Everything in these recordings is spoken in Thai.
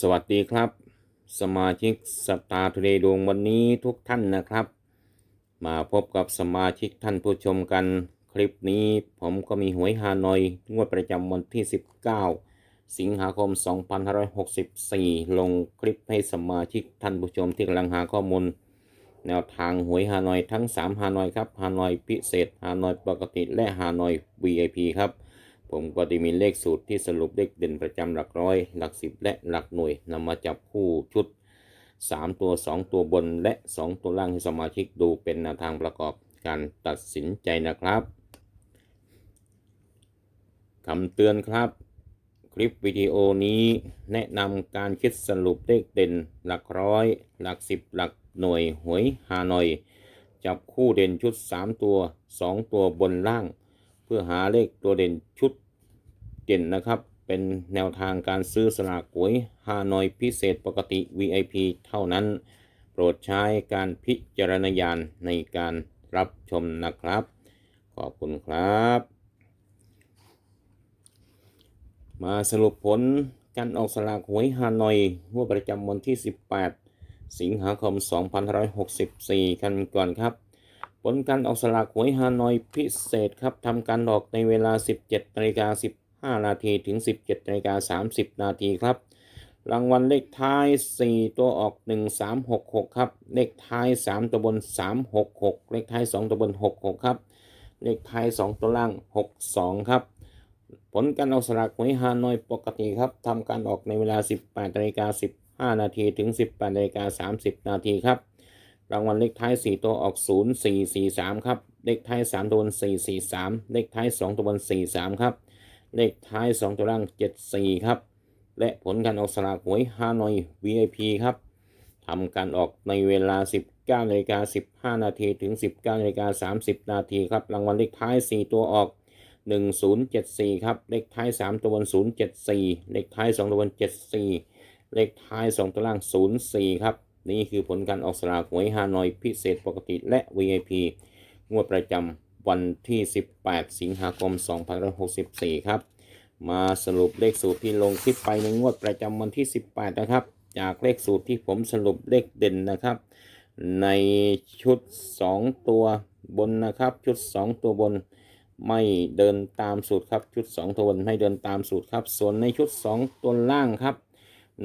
สวัสดีครับ สมาชิกสตาร์ทเดดวงวันนี้ทุกท่านนะครับ มาพบกับสมาชิกท่านผู้ชมกัน คลิปนี้ผมก็มีหวยฮานอยงวดประจำวันที่ 19 สิงหาคม 2564 ลงคลิปให้สมาชิกท่านผู้ชมที่กำลังหาข้อมูล แนวทางหวยฮานอยทั้ง 3 ฮานอยครับฮานอยพิเศษฮานอยปกติและฮานอย VIP ครับ ผมก็จะมีเลขสูตรที่สรุปเลขเด่นประจำหลักร้อย หลักสิบและหลักหน่วยนำมาจับคู่ชุด 3 ตัว 2 ตัวบนและ 2 ตัวล่างให้สมาชิกดูเป็นแนวทางประกอบการตัดสินใจนะครับคำเตือนครับ คลิปวิดีโอนี้ แนะนำการคิดสรุปเลขเด่น หลักร้อย หลักสิบหลักหน่วยหวยฮานอย จับคู่เด่นชุด 3 ตัว 2 ตัวบนล่าง เพื่อหาเลขตัวเด่นชุดเด่นนะครับ เป็นแนวทางการซื้อสลากหวยฮานอยพิเศษปกติ VIP เท่านั้น โปรดใช้การพิจารณญาณในการรับชมนะครับ ขอบคุณครับ มาสรุปผลการออกสลากหวยฮานอยงวดประจำวันที่ 18 สิงหาคม 2564 กันก่อนครับ ผลการออกสลากหวยฮานอยพิเศษครับทำการออกในเวลา 17นาฬิกา15 นาทีถึง 17นาฬิกา30 นาทีครับ รางวัลเลขท้าย 4 ตัวออก 1366 ครับ เลขท้าย 3 ตัวบน 366 เลขท้าย 2 ตัวบน 66 ครับ เลขท้าย 2 ตัวล่าง 62 ครับ ผลการออกสลากหวยฮานอยปกติครับทำการออกในเวลา 18นาฬิกา15 นาทีถึง 18นาฬิกา30 นาทีครับ รางวัลเลขท้าย 4 ตัวออก 0443 ครับ เลขท้าย 3 ตัวบน 443 เลขท้าย 2 ตัวบน 43 ครับ เลขท้าย 2 ตัวล่าง 74 ครับ และผลการออกสลากหวยฮานอย VIP ครับทำการออกในเวลา 19นาฬิกา15 นาทีถึง 19นาฬิกา30 นาทีครับ รางวัลเลขท้าย 4 ตัวออก 1074 ครับ เลขท้าย 3 ตัวบน 074 เลขท้าย 2 ตัวบน 74 เลขท้าย 2 ตัวล่าง 04 ครับ นี่คือผลการออกสลากหวยฮานอยพิเศษปกติและ VIP งวดประจำวันที่ 18 สิงหาคม 2564 ครับ มาสรุปเลขสูตรที่ลงคลิปไปในงวดประจำวันที่ 18 นะครับ จากเลขสูตรที่ผมสรุปเลขเด่นนะครับ ในชุด 2 ตัวบนนะครับ ชุด 2 ตัวบนไม่เดินตามสูตรครับ ชุด 2 ตัวบนไม่เดินตามสูตรครับ ส่วนในชุด 2 ตัวล่างครับ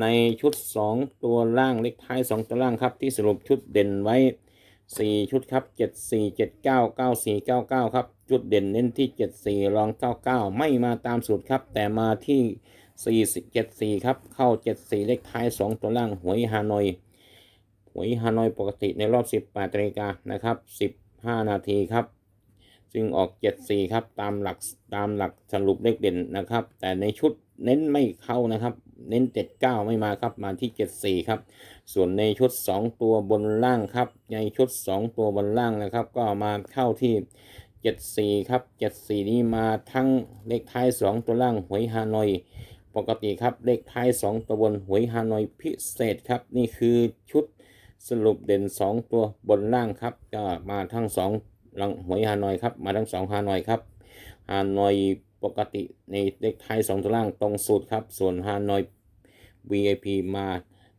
ในชุด 2 ตัวล่างเลขท้าย 2 ตัวล่างครับ ที่สรุปชุดเด่นไว้ 4 ชุดครับ 7 4 7 9 9 4 9 9 ครับจุดเด่นเน้นที่ 7 4รอง 99 ไม่มาตามสูตรครับ แต่มาที่ 4 7 4 ครับ เข้า 7 4 เลขท้าย 2 ตัวล่างหวยฮานอยหวยฮานอยปกติในรอบ 18นาฬิกานะครับ 15 นาทีครับซึ่งออก 74 ครับ ตามหลักตามหลักสรุปเลขเด่นนะครับ แต่ในชุดเน้นไม่เข้านะครับ เน้น 79 ไม่มาครับมาที่ 74 ครับ ส่วนในชุด 2 ตัวบนล่างครับ ในชุด 2 ตัวบนล่างนะครับ ก็มาเข้าที่ 74 ครับ 74 นี้มาทั้งเลขท้าย 2 ตัวล่างหวยฮานอยปกติครับเลขท้าย 2 ตัวบนหวยฮานอยพิเศษครับ นี่คือชุดสรุปเด่น 2 ตัวบนล่างครับก็มาทั้ง2ลังหวยฮานอยครับมาทั้ง2ฮานอยครับฮานอย ปกติในเลขท้าย2ตัวล่างตรงสูตรครับ ส่วนฮานอย VIP มา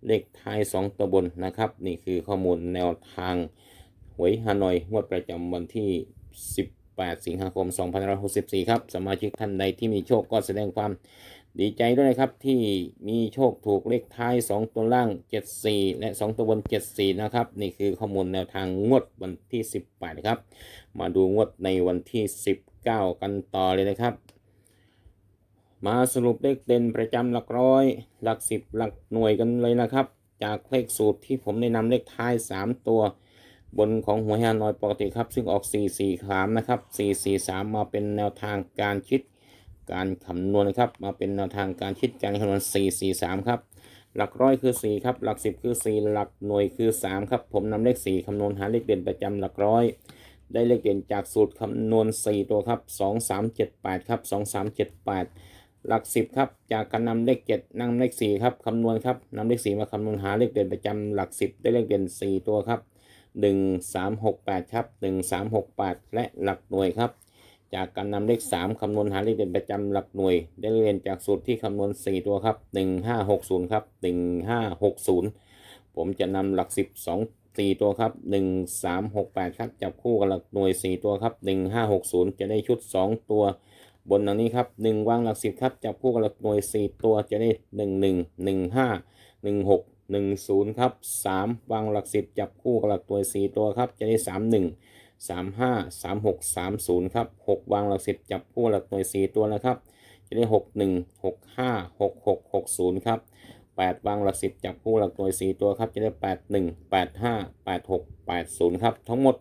เลขท้าย 2 ตัวบนนะครับ นี่คือข้อมูลแนวทางหวยฮานอยงวดประจำวันที่ 18 สิงหาคม 2564 ครับสมาชิกท่านใดที่มีโชคก็แสดงความดีใจด้วยนะครับที่มีโชคถูกเลขท้าย 2 ตัวล่าง 74 และ 2 ตัวบน 74 นะครับ นี่คือข้อมูลแนวทางงวดวันที่ 18 ครับ มาดูงวดในวันที่ 19 กันต่อเลยนะครับ มาสรุปเลขเด่นประจำหลักร้อย หลักสิบหลักหน่วยกันเลยนะครับ จากเลขสูตรที่ผมได้นำเลขท้าย 3 ตัว บนของหัวฮานอยปกติครับ ซึ่งออก 4 4 3นะครับ 4 4 3 มาเป็นแนวทางการคิด การคำนวณนะครับ มาเป็นแนวทางการคิดการคำนวณ 4 4 3 ครับ หลักร้อยคือ 4 ครับ หลัก 10 คือ 4 หลักหน่วยคือ 3 ครับ ผมนำเลข 4คำนวณหาเลขเด่นประจำหลักร้อยได้เลขเด่นจากสูตรคำนวณ 4 ตัวครับ 2 3 7 8 ครับ 2 3 7 8 หลัก10ครับ จากการนำเลข7นำเลข4ครับคำนวณครับนำเลข4มาคำนวณหาเลขเด่นประจำหลัก10ได้เลขเด่น4ตัวครับ1 3 6 8ครับ1 3 6 8แปดและหลักหน่วยครับ จากการนำเลข3คำนวณหาเลขเด่นประจำหลักหน่วย ได้เรียนจากสูตรที่คำนวณ4ตัวครับ1560ครับ1560ผมจะนำหลัก10 2 4ตัวครับ1368ครับจับคู่กับหลักหน่วย4ตัวครับ1560จะได้ชุด2ตัว บนดังนี้ครับ1วางหลัก10ครับจับคู่กับหลักหน่วย 4 ตัวจะได้ 11 15 16 10ครับ3วางหลัก10จับคู่กับหลักหน่วย 4 ตัวครับจะได้ 31สามห้าสามหกสามศูนย์ครับหกวางหลักสิบจับคู่หลักหน่วยสี่ตัวนะครับจะได้หกหนึ่งหกห้าหกหกหกศูนย์ครับแปดวางหลักสิบจับคู่หลักหน่วยสี่ตัวครับจะได้แปดหนึ่งแปดห้าแปดหกแปดศูนย์ครับทั้งหมด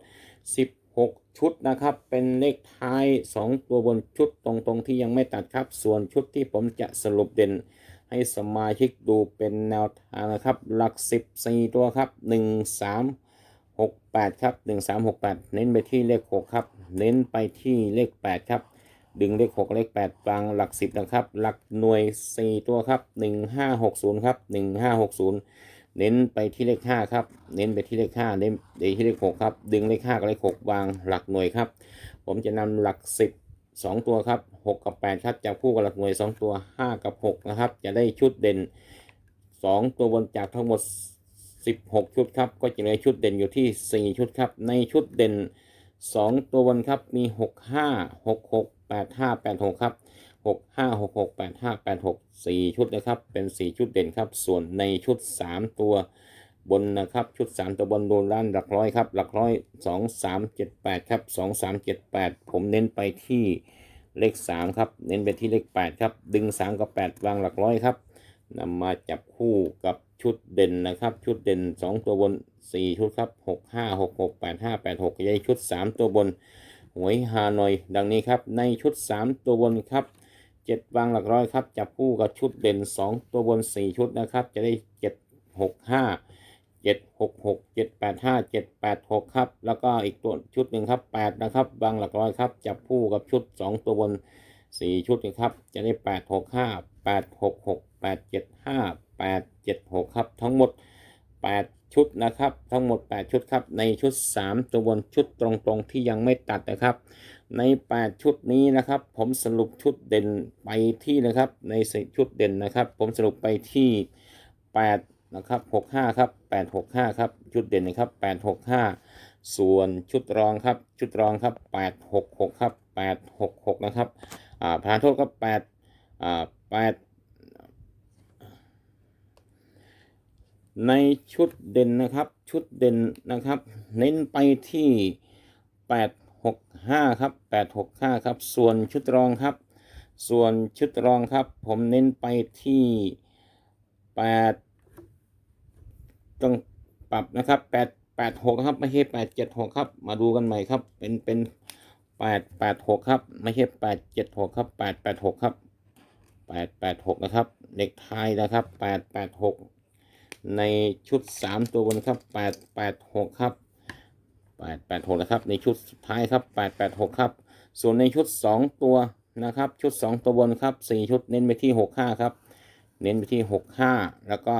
สิ 6 ชุดนะครับ เป็นเลขท้าย 2 ตัวบนชุดตรงๆ ที่ยังไม่ตัดครับ ส่วนชุดที่ผมจะสรุปเด่น ให้สมาชิกดูเป็นแนวทางนะครับ หลัก 14 ตัวครับ 1 3 6 8 ครับ 1 3 6 8 เน้นไปที่เลข 6 ครับ เน้นไปที่เลข 8 ครับ ดึงเลข 6 เลข 8 บางหลัก 10 นะครับ หลักหน่วย 4 ตัวครับ 1560 ครับ 1560 เน้นไปที่เลขห้าครับ เน้นไปที่เลขห้าเน้นไปที่เลขหกครับ ดึงเลขห้ากับเลขหกวางหลักหน่วยครับ ผมจะนำหลักสิบสองตัวครับหกกับแปดครับจับคู่กับหลักหน่วยสองตัวห้ากับหกนะครับ จะได้ชุดเด่นสองตัวบนจากทั้งหมด16ชุดครับ ก็จะเหลือชุดเด่นอยู่ที่4ชุดครับ ในชุดเด่น2ตัวบนครับมี6 5 6 6 8 5 8 6ครับ6 5 6 6 8 5 8 6 4 ชุดนะครับ เป็น 4 ชุดเด่นครับ ส่วนในชุด 3 ตัวบนนะครับ ชุด 3 ตัวบนโดนล้านหลักร้อยครับ หลักร้อย 2 3 7 8 ครับ 2 3 7 8 ผมเน้นไปที่เลข 3 ครับ เน้นไปที่เลข 8 ครับ ดึง 3 กับ 8 วางหลักร้อยครับนำมาจับคู่กับชุดเด่นนะครับ ชุดเด่น 2 ตัวบน 4 ชุดครับ6 5 6 6 8 5 8 6ยัยชุด 3 ตัวบนหวยฮานอย ดังนี้ครับ ในชุด 3 ตัวบนครับ 7วางหลักร้อยครับจับคู่กับชุดเด่น2ตัวบน4ชุดนะครับ จะได้7 6 5 7 6 6 7 8 5 7 8 6ครับ แล้วก็อีกตัวชุดหนึ่งครับ8นะครับวางหลักร้อยครับจับคู่กับชุด2ตัวบนสี่ชุดนะครับ จะได้แปดหกห้าแปดหกหกแปดเจ็ดห้าแปดเจ็ดหกครับ ทั้งหมดแปด ชุดนะครับ ทั้งหมด 8 ชุดครับ ในชุด 3 ตัวบนชุดตรงๆที่ยังไม่ตัดนะครับ ใน 8 ชุดนี้นะครับ ผมสรุปชุดเด่นไปที่นะครับ ในชุดเด่นนะครับ ผมสรุปไปที่ 8 นะครับ65ครับ865ครับชุดเด่นนะครับ865 ส่วนชุดรองครับ ชุดรองครับ866ครับ866นะครับอ่าผ่านโทษก็8อ่า8 ในชุดเด่นนะครับ ชุดเด่นนะครับ เน้นไปที่แปดหกห้าครับแปดหกห้าครับ ส่วนชุดรองครับ ส่วนชุดรองครับ ผมเน้นไปที่แปดต้องปรับนะครับแปดแปดหกครับ ไม่ใช่แปดเจ็ดหกครับ มาดูกันใหม่ครับ เป็น เป็นแปดแปดหกครับ ไม่ใช่แปดเจ็ดหกครับแปดแปดหกครับแปดแปดหกนะครับ เด็กไทยนะครับแปดแปดหก ในชุดสามตัวบนครับแปดแปดหกครับแปดแปดหกนะครับ ในชุดสุดท้ายครับแปดแปดหกครับ ส่วนในชุดสองตัวนะครับ ชุดสองตัวบนครับสี่ชุดเน้นไปที่หกห้าครับ เน้นไปที่หกห้าแล้วก็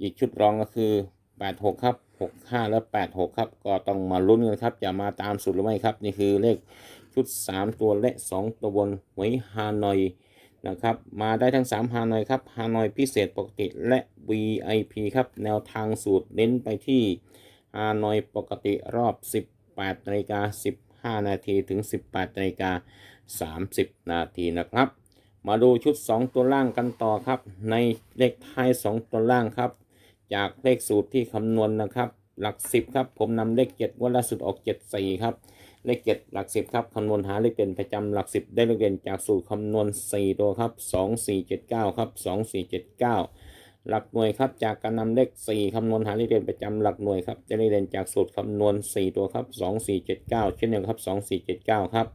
อีกชุดรองก็คือแปดหกครับหกห้าแล้วแปดหกครับ ก็ต้องมาลุ้นกันครับจะมาตามสูตรหรือไม่ครับ นี่คือเลขชุด3ตัวและ2ตัวบนหวยฮานอย นะครับ มาได้ทั้ง 3 ฮานอยครับฮานอยพิเศษปกติและ VIP ครับ แนวทางสูตรเน้นไปที่ฮานอยปกติรอบ 18นาฬิกา15 นาทีถึง 18นาฬิกา30 นาทีนะครับ มาดูชุด 2 ตัวล่างกันต่อครับ ในเลขท้าย 2 ตัวล่างครับ จากเลขสูตรที่คำนวณนะครับ หลัก10ครับ ผมนำเลข7วันล่าสุดออก74ครับเลขเจ็ดหลักสิบครับคำนวณหาเลขเด่นประจำหลักสิบได้เลขเด่นจากสูตรคำนวณ4ตัวครับ2 4 7 9ครับ2 4 7 9หลักหน่วยครับจากการนำเลข4คำนวณหาเลขเด่นประจำหลักหน่วยครับจะได้เด่นจากสูตรคำนวณ4ตัวครับ2 4 7 9เจ็ดเก้าเช่นเดียวครับ2 4 7 9ครับ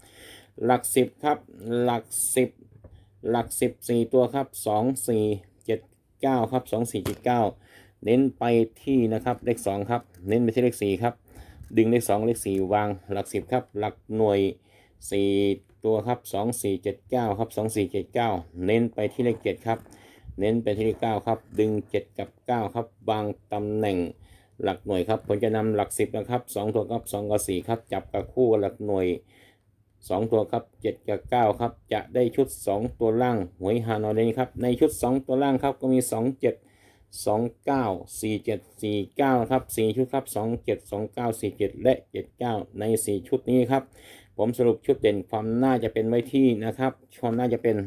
หลัก10ครับหลัก10หลัก10 4ตัวครับ2 4 7 9ครับ2 4 7 9เจ็ดเก้า เน้นไปที่นะครับเลข2ครับ เน้นไปที่เลข4ครับ ดึงเลขสองเลขสี่วางหลักสิบครับ หลักหน่วยสี่ตัวครับสองสี่เจ็ดเก้าครับสองสี่เจ็ดเก้าเน้นไปที่เลขเจ็ดครับ เน้นไปที่เลขเก้าครับ ดึงเจ็ดกับเก้าครับ วางตำแหน่งหลักหน่วยครับ ผมจะนำหลักสิบนะครับสองตัวครับสองกับสี่ครับ จับกับคู่หลักหน่วยสองตัวครับเจ็ดกับเก้าครับ จะได้ชุดสองตัวล่างหวยฮานอยนี้ครับ ในชุดสองตัวล่างครับก็มีสองเจ็ด สองเก้าสี่เจ็ดสี่เก้าครับสี่ชุดครับสองเจ็ดสองเก้าสี่เจ็ดและเจ็ดเก้าในสี่ชุดนี้ครับ ผมสรุปชุดเด่นความน่าจะเป็นไว้ที่นะครับชนน่าจะเป็น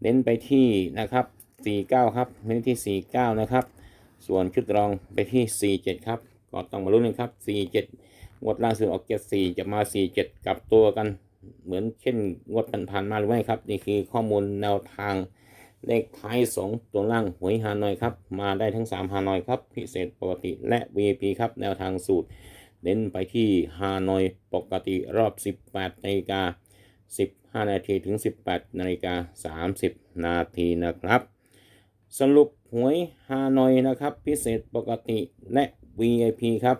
เน้นไปที่นะครับสี่เก้าครับเน้นที่สี่เก้านะครับ ส่วนชุดรองไปที่สี่เจ็ดครับก็ต้องมาลุ้นกันครับสี่เจ็ดงวดล่าสุดออกเจ็ดสี่จะมาสี่เจ็ดกลับตัวกันเหมือนเช่นงวดผ่านๆมาหรือไม่ครับ นี่คือข้อมูลแนวทาง เลขท้ายสองตัวล่างหวยฮานอยครับ มาได้ทั้งสามฮานอยครับ พิเศษปกติและ VIP ครับ แนวทางสูตร เน้นไปที่ฮานอยปกติรอบ 18นาฬิกา15 นาทีถึง 18นาฬิกา30 นาทีนะครับ สรุปหวยฮานอยนะครับ พิเศษปกติและ VIP ครับ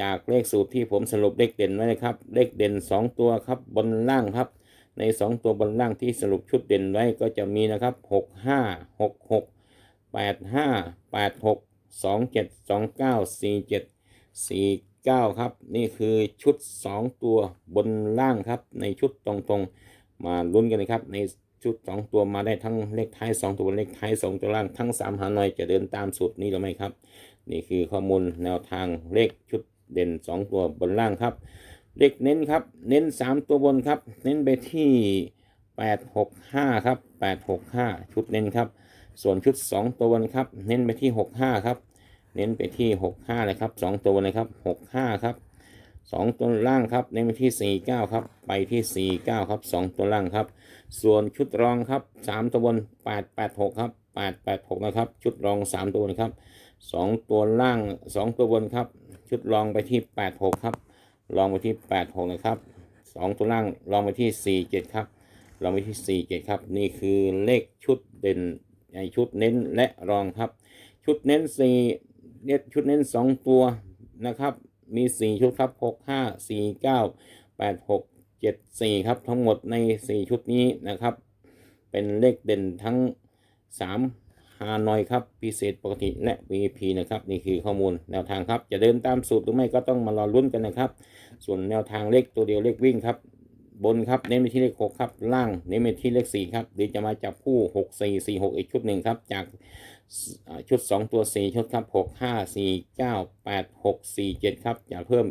จากเลขสูตรที่ผมสรุปเลขเด่นไว้นะครับ เลขเด่น 2 ตัวครับบนล่างครับ ใน 2 ตัวบนล่างที่สรุปชุดเด่นไว้ก็จะมีนะครับ 6 5 6 6 8 5 8 6 2 7 2 9 4 7 4 9 ครับ นี่คือชุด 2 ตัวบนล่างครับ ในชุดตรงๆ มาลุ้นกันนะครับ ในชุด 2 ตัวมาได้ทั้งเลขท้าย 2 ตัวเลขท้าย 2 ตัวล่างทั้ง 3 หาหน่อยจะเดินตามสูตรนี้หรือไม่ครับ นี่คือข้อมูลแนวทางเลขชุดเด่น 2 ตัวบนล่างครับ เลขเน้นครับ เน้น 3 ตัวบนครับ เน้นไปที่ 865 ครับ 865 ชุดเน้นครับ ส่วนชุด 2 ตัวบนครับ เน้นไปที่ 65 ครับ เน้นไปที่ 65เลยครับ 2 ตัวบนเลยครับ 65 ครับ2ตัวล่างครับเน้นไปที่ 49 ครับ ไปที่ 49 ครับ 2 ตัวล่างครับ ส่วนชุดรองครับ 3 ตัวบน 886 ครับ 886 นะครับ ชุดรอง 3 ตัวบนครับ 2 ตัวล่าง 2 ตัวบนครับ ชุดรองไปที่ 86 ครับ ลองไปที่86นะครับ2ตัวล่างลองไปที่47ครับลองไปที่47ครับ นี่คือเลขชุดเด่นในชุดเน้นและรองครับ ชุดเน้น4เน้นชุดเน้น2ตัวนะครับ มี4ชุดครับ6 5 4 9 8 6 7 4ครับ ทั้งหมดใน4ชุดนี้นะครับ เป็นเลขเด่นทั้ง3 ฮานอยครับพิเศษปกติและ VIP นะครับนี่คือข้อมูลแนวทางครับจะเดินตามสูตรหรือไม่ก็ต้องมารอลุ้นกันนะครับ ส่วนแนวทางเลขตัวเดียวเลขวิ่งครับ บนครับเน้นไปที่เลข 6 ครับ ล่างเน้นไปที่เลข 4 ครับเดี๋ยวจะมาจับคู่ 6 4 4 6 อีกชุดหนึ่งครับ จากชุด 2 ตัว 4 ชุดครับ 6 5 4 9 8 6 4 7 ครับจะเพิ่ม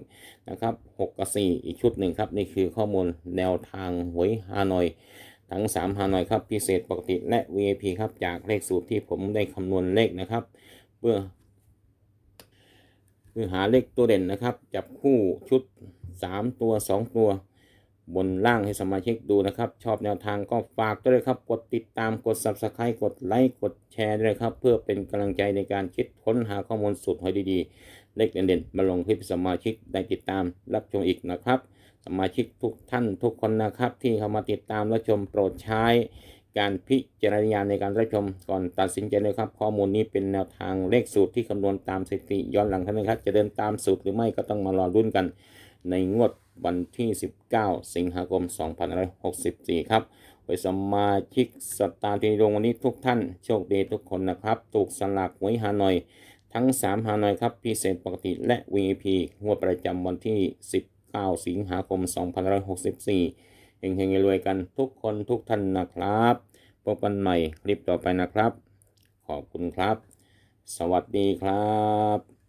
นะครับ 6 กับ 4 อีกชุดหนึ่งครับ นี่คือข้อมูลแนวทางหวยฮานอย ทั้ง3ฮานอยครับพิเศษปกติและ VIP ครับจากเลขสูตรที่ผมได้คำนวณเลขนะครับเพื่อเพื่อหาเลขตัวเด่นนะครับจับคู่ชุด 3 ตัว 2 ตัว บนล่างให้สมาชิกดูนะครับ ชอบแนวทางก็ฝากด้วยเลยครับ กดติดตามกด Subscribe กดไลค์กดแชร์ด้วยครับ เพื่อเป็นกำลังใจในการคิดค้นหาข้อมูลสุดหอยดีๆ เลขเด่นๆ มาลงคลิปสมาชิกได้ติดตามรับชมอีกนะครับ สมาชิกทุกท่านทุกคนนะครับ ที่เข้ามาติดตามรับชมโปรดใช้การพิจารณาในการรับชมก่อนตัดสินใจเลยครับ ข้อมูลนี้เป็นแนวทางเลขสูตรที่คำนวณตามสถิติย้อนหลังท่านั้นครับ จะเดินตามสูตรหรือไม่ก็ต้องมารอรุ่นกัน ในงวดวันที่ 19 สิงหาคม 2564 ครับไปสมาชิกสตาร์ทีดงวันนี้ทุกท่านโชคดีทุกคนนะครับ ถูกสลากหวยฮานอย ทั้ง 3 ฮานอยครับพิเศษปกติและ VIP งวดประจำวันที่ 9 สิงหาคม 2564เฮงๆรวยกันทุกคนทุกท่านนะครับ พบกันใหม่คลิปต่อไปนะครับ ขอบคุณครับ สวัสดีครับ